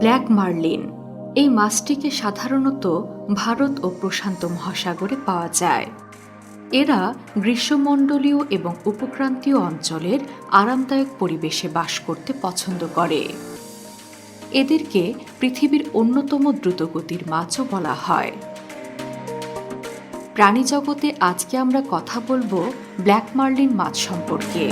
Black marlin. এই মাছটিকে সাধারণত ভারত ও প্রশান্ত মহাসাগরে পাওয়া যায়। এরা গ্রীষ্মমণ্ডলীয় এবং উপক্রান্তীয় অঞ্চলের আরামদায়ক পরিবেশে বাস করতে পছন্দ করে। এদেরকে পৃথিবীর অন্যতম দ্রুতগতির মাছও বলা হয়। প্রাণীজগতে আজকে আমরা কথা বলব ব্ল্যাক মার্লিন মাছ সম্পর্কে।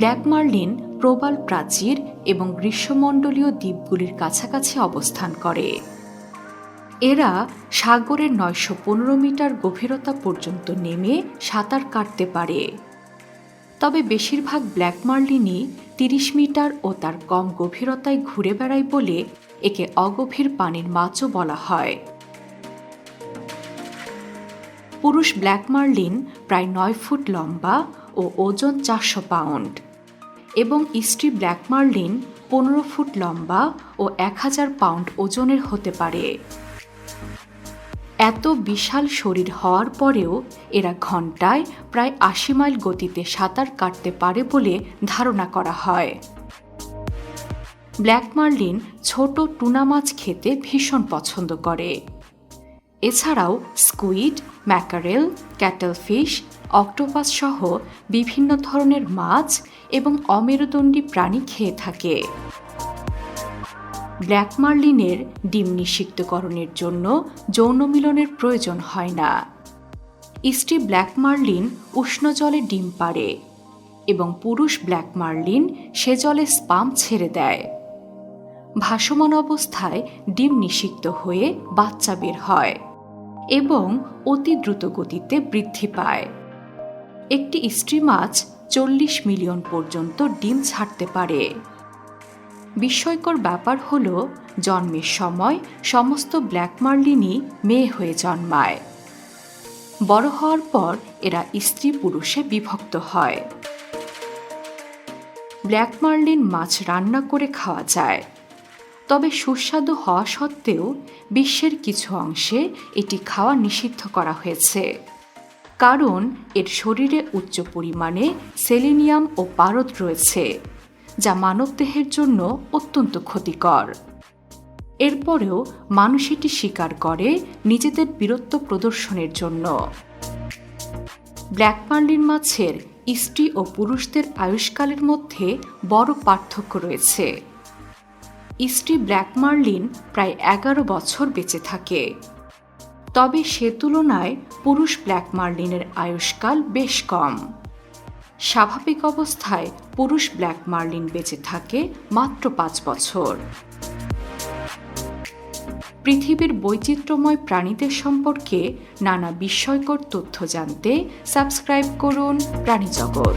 ব্ল্যাক মার্লিন প্রবাল প্রাচীর এবং গ্রীষ্মমণ্ডলীয় দ্বীপগুলির কাছাকাছি অবস্থান করে। এরা সাগরের নয়শো পনেরো মিটার গভীরতা পর্যন্ত নেমে সাঁতার কাটতে পারে। তবে বেশিরভাগ ব্ল্যাক মার্লিনই তিরিশ মিটার ও তার কম গভীরতায় ঘুরে বেড়ায় বলে একে অগভীর পানির মাছও বলা হয়। পুরুষ ব্ল্যাক মার্লিন প্রায় নয় ফুট লম্বা ও ওজন চারশো পাউন্ড। এবং স্ত্রী ব্ল্যাক মার্লিন পনেরো ফুট লম্বা ও এক হাজার পাউন্ড ওজনের হতে পারে। এত বিশাল শরীর হওয়ার পরেও এরা ঘন্টায় প্রায় আশি মাইল গতিতে সাঁতার কাটতে পারে বলে ধারণা করা হয়। ব্ল্যাক মার্লিন ছোট টুনা মাছ খেতে ভীষণ পছন্দ করে। এছাড়াও squid, mackerel cattle fish octopus সহ বিভিন্ন ধরনের মাছ এবং অমেরুদণ্ডী প্রাণী খেয়ে থাকে। ব্ল্যাক মার্লিনের ডিম নিষিক্তকরণের জন্য যৌন মিলনের প্রয়োজন হয় না। স্ত্রী ব্ল্যাক মার্লিন উষ্ণ জলে ডিম পারে এবং পুরুষ ব্ল্যাক মার্লিন সে জলে স্পাম ছেড়ে দেয়। ভাসমান অবস্থায় ডিম নিষিক্ত হয়ে বাচ্চা বের হয়। এবং অতি দ্রুত গতিতে বৃদ্ধি পায়। একটি স্ত্রী মাছ চল্লিশ মিলিয়ন পর্যন্ত ডিম ছাড়তে পারে। বিস্ময়কর ব্যাপার হল, জন্মের সময় সমস্ত ব্ল্যাক মার্লিনই মেয়ে হয়ে জন্মায়। বড় হওয়ার পর এরা স্ত্রী পুরুষে বিভক্ত হয়। ব্ল্যাক মার্লিন মাছ রান্না করে খাওয়া যায়। তবে সুস্বাদু হওয়া সত্ত্বেও বিশ্বের কিছু অংশে এটি খাওয়া নিষিদ্ধ করা হয়েছে। কারণ এর শরীরে উচ্চ পরিমাণে সেলেনিয়াম ও পারদ রয়েছে, যা মানবদেহের জন্য অত্যন্ত ক্ষতিকর। এরপরেও মানুষ এটি স্বীকার করে নিজেদের বীরত্ব প্রদর্শনের জন্য। ব্ল্যাক মার্লিন মাছের স্ত্রী ও পুরুষদের আয়ুষ্কালের মধ্যে বড় পার্থক্য রয়েছে। স্ত্রী ব্ল্যাক মার্লিন প্রায় এগারো বছর বেঁচে থাকে। তবে সে তুলনায় পুরুষ ব্ল্যাক মার্লিনের আয়ুষ্কাল বেশ কম। স্বাভাবিক অবস্থায় পুরুষ ব্ল্যাক মার্লিন বেঁচে থাকে মাত্র পাঁচ বছর। পৃথিবীর বৈচিত্র্যময় প্রাণীদের সম্পর্কে নানা বিস্ময়কর তথ্য জানতে সাবস্ক্রাইব করুন প্রাণীজগৎ।